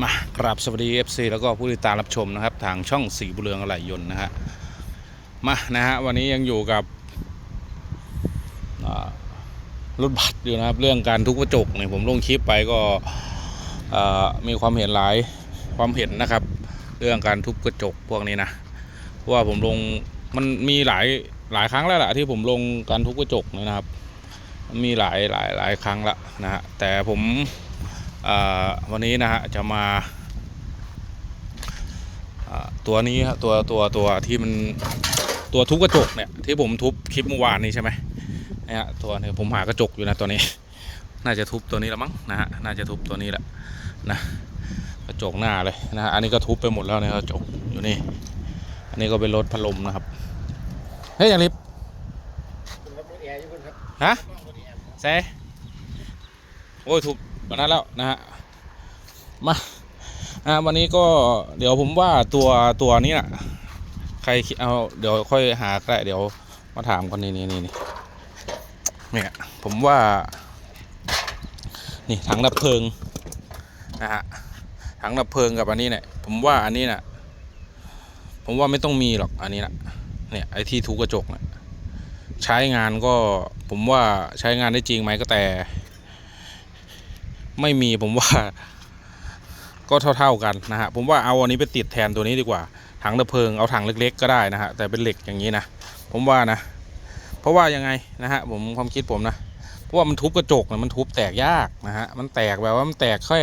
มากราบสวัสดี FC แล้วก็ผู้ติดตามรับชมนะครับ ทางช่องสีบุเรืองอะไหล่ยนต์นะฮะมานะฮะวันนี้ยังอยู่กับรถบัสอยู่นะครับ เรื่องการทุบกระจกเนี่ยผมลงคลิปไปก็มีความเห็นหลายความเห็นนะครับ เรื่องการทุบกระจกพวกนี้นะว่าผมลงมันมีหลายหลายครั้งแล้วแหละที่ผมลงการทุบกระจกเนี่ยนะครับ มีหลายหลายหลายครั้งละนะฮะแต่ผม วันนี้นะฮะจะมาตัวนี้ตัวตัวตัวที่มันตัวทุบกระจกเนี่ยที่ผมทุบคลิปเมื่อวานนี้ใช่ไหมเนี่ยฮะตัวนี้ผมหากระจกอยู่นะตัวนี้ น่าจะทุบตัวนี้ละมั้งนะฮะน่าจะทุบตัวนี้แหละนะกระจกหน้าเลยนะฮะอันนี้ก็ทุบไปหมดแล้วนี่ยกระจกอยู่นี่ อันนี้ก็เป็นรถพัดลมนะครับเฮ้ยอย่างลิฟฮะเซ่โอ้ยทุบ วันนั้นแล้วนะฮะมาอ่าวันนี้ก็เดี๋ยวผมว่าตัวตัวนี้นะใครเอาเดี๋ยวค่อยหาก็ได้เดี๋ยวมาถามคนนี้นี่นี่นี่เนี่ยผมว่า นี่ถังดับเพลิงนะฮะถังดับเพลิงกับอันนี้เนี่ยผมว่าอันนี้น่ะผมว่าไม่ต้องมีหรอกอันนี้นะเนี่ยไอ้ที่ทุกกระจกเนี่ยใช้งานก็ผมว่าใช้งานได้จริงไหมก็แต่ ไม่มีผมว่า ก็เท่า ๆกันนะฮะผมว่าเอาอันนี้ไปติดแทนตัวนี้ดีกว่า ถังดับเพลิงเอาถังเล็ก ๆ ก็ได้นะฮะแต่เป็นเหล็กอย่างนี้นะผมว่านะ เพราะว่ายังไงนะฮะผมความคิดผมนะเพราะว่ามันทุบกระจกนะมันทุบแตกยากนะฮะมันแตกแบบว่ามันแตกแค่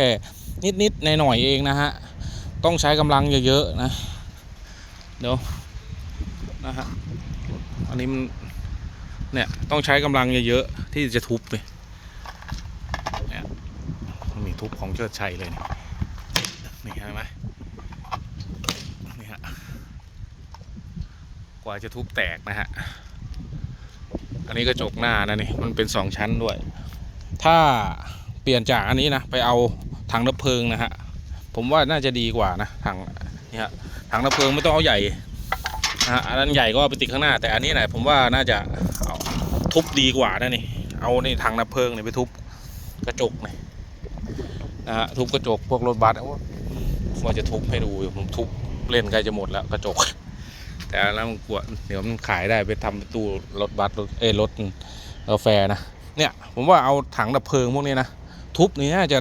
นิดๆในหน่อยเองนะฮะต้องใช้กำลังเยอะๆนะเดี๋ยวนะฮะอันนี้มันเนี่ยต้องใช้กำลังเยอะๆที่จะทุบเลยเนี่ย ทุบของเชิดชัยเลยนี่นี่เห็นไหมนี่ฮะกว่าจะทุบแตกนะฮะ อันนี้กระจกหน้านะนี่มันเป็นสองชั้นด้วย ถ้าเปลี่ยนจากอันนี้นะไปเอาถังดับเพลิงนะฮะ ผมว่าน่าจะดีกว่านะถังนี่ฮะถังดับเพลิงไม่ต้องเอาใหญ่นะฮะอันนั้นใหญ่ก็ไปติดข้างหน้า แต่อันนี้นะผมว่าน่าจะเอาทุบดีกว่านะนี่ เอานี่ถังดับเพลิงนี่ไปทุบกระจกนี่ นะฮะทุบกระจกพวกรถบัสว่าจะทุบให้ดูผมทุบเล่นใกล้จะหมดแล้วกระจก แต่แล้วมันกลัวเดี๋ยวมันขายได้ไปทำตู้รถบัสรถเอยรถกาแฟนะเนี่ยผมว่าเอาถังดับเพลิงพวกนี้นะทุบนี่น่าจะ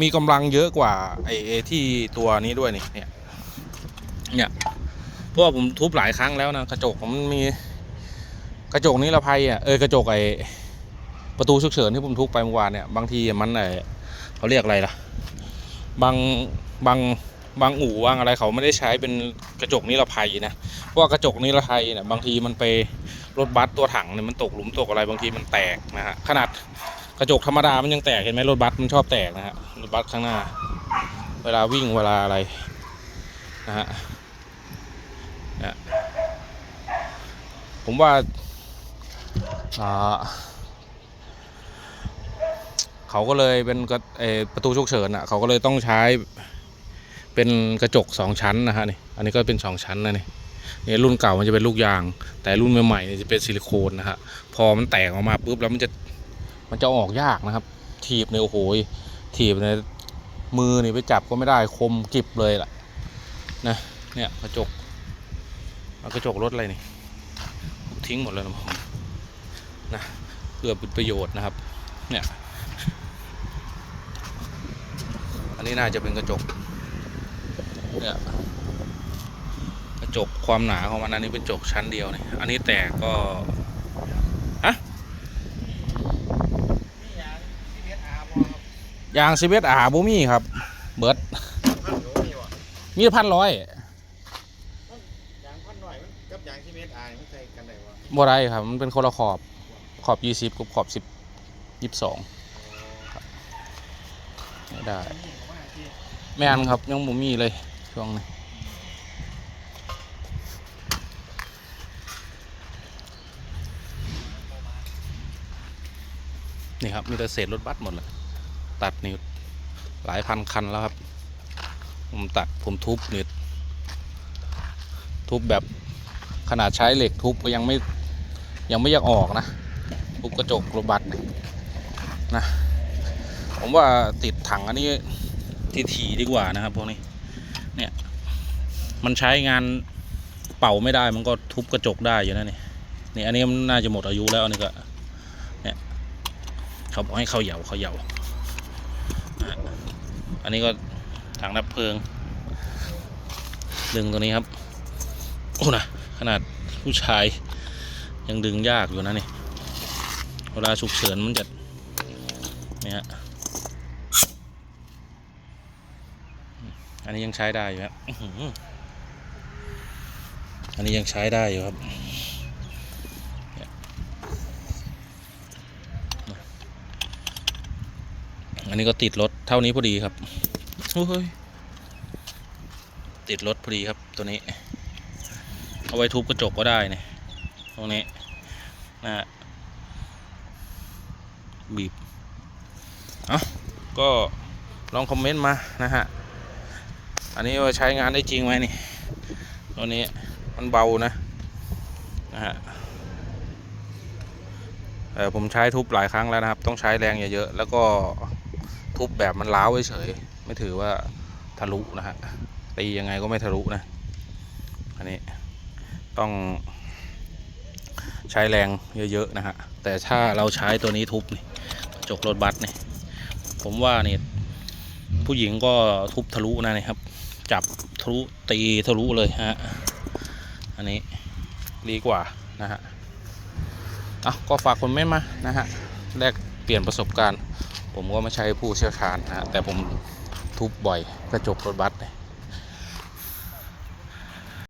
มีกำลังเยอะกว่าไอ้ไอ้ที่ตัวนี้ด้วยนี่เนี่ยเนี่ยเพราะว่าผมทุบหลายครั้งแล้วนะกระจกมันมีกระจกนิรภัยอะเออกระจกไอ้ประตูฉุกเฉินที่ผมทุบไปเมื่อวานเนี่ยบางทีมันไอ้ เขาเรียกอะไรล่ะ บางบางบางอู่บางอะไรเขาไม่ได้ใช้เป็นกระจกนิรภัยนะเพราะกระจกนิรภัยเนี่ยบางทีมันไปรถบัสตัวถังเนี่ยมันตกหลุมตกอะไรบางทีมันแตกนะฮะขนาดกระจกธรรมดามันยังแตกเห็นไหมรถบัสมันชอบแตกนะฮะรถบัสข้างหน้า เวลาวิ่งเวลาอะไรนะฮะผมว่าอ่า เขาก็เลยเป็นประตูฉุกเฉินอะเขาก็เลยต้องใช้เป็นกระจกสองชั้นนะฮะนี่อันนี้ก็เป็นสองชั้นนะนี่นี่รุ่นเก่ามันจะเป็นลูกยาง แต่รุ่นใหม่ๆเนี่ยจะเป็นซิลิโคนนะฮะพอมันแตกออกมาปุ๊บแล้วมันจะมันจะออกยากนะครับ ถีบเนี่ยโอ้โหถีบเนี่ยมือนี่ไปจับก็ไม่ได้คมกริบเลยล่ะนะเนี่ยกระจกกระจกรถอะไรนี่ทิ้งหมดเลยนะผมนะเพื่อเป็นประโยชน์นะครับ เนี่ย อั นนี้น่าจะเป็นกระจกเนี่ยกระจกความหนาของมันอันนี้เป็นกระจกชั้นเดียวเนี่ยอันนี้แตกก็ฮะยางซีเวสอาบูมี่ครับ เบิร์ดมีพันร้อยยางพันหน่อยมันกับยางที่เมตรอายมันใส่กันได้วะบ่ได้ครับ มันเป็นคนละขอบขอบยี่สิบกับขอบสิบยี่สิบสองไม่ได้ แม่นครับยังบ่มีเลยช่วงนี้นี่ครับ มีแต่เศษรถบัสหมดเลยตัดนี่หลายพันคันแล้วครับ ผมตัดผมทุบนี่ทุบแบบขนาดใช้เหล็กทุบก็ยังไม่ยังไม่อยากออกนะ ทุบกระจกรถบัสนะผมว่าติดถังอันนี้ ที่ถี่ดีกว่านะครับ พวกนี้ เนี่ย มันใช้งานเป่าไม่ได้มันก็ทุบกระจกได้อยู่นะนี่นี่อันนี้มันน่าจะหมดอายุแล้วอันนี้ก็ เนี่ยเขาบอกให้เขาเหยาเขาเหยาอันนี้ก็ถังดับเพลิง ดึงตัวนี้ครับ โอ้นะขนาดผู้ชายยังดึงยากอยู่นะนี่ เวลาฉุกเฉินมันจะเนี่ยฮะ อันนี้ยังใช้ได้อยู่ครับอันนี้ยังใช้ได้อยู่ครับอันนี้ก็ติดรถเท่านี้พอดีครับโอ้ยติดรถพอดีครับตัวนี้ เอาไว้ทุบกระจกก็ได้เนี่ยตรงนี้นะฮะบีบ เอาก็ลองคอมเมนต์มานะฮะ อันนี้ว่าใช้งานได้จริงไหมนี่ ตัวนี้มันเบานะนะฮะแต่ผมใช้ทุบหลายครั้งแล้วนะครับ ต้องใช้แรงเยอะๆแล้วก็ทุบแบบมันล้าวเฉยไม่ถือว่าทะลุนะฮะตียังไงก็ไม่ทะลุนะ อันนี้ต้องใช้แรงเยอะๆนะฮะแต่ถ้าเราใช้ตัวนี้ทุบนี่จกรถบัสนี่ผมว่านี่ผู้หญิงก็ทุบทะลุนะนี่ครับ จับทะลุตีทะลุเลยฮะ อันนี้ดีกว่านะฮะอะก็ฝากคนเม่นมานะฮะแลกเปลี่ยนประสบการณ์ ผมก็ไม่ใช่ผู้เชี่ยวชาญนะฮะแต่ผมทุบบ่อยกระจกรถบัสเนี่ย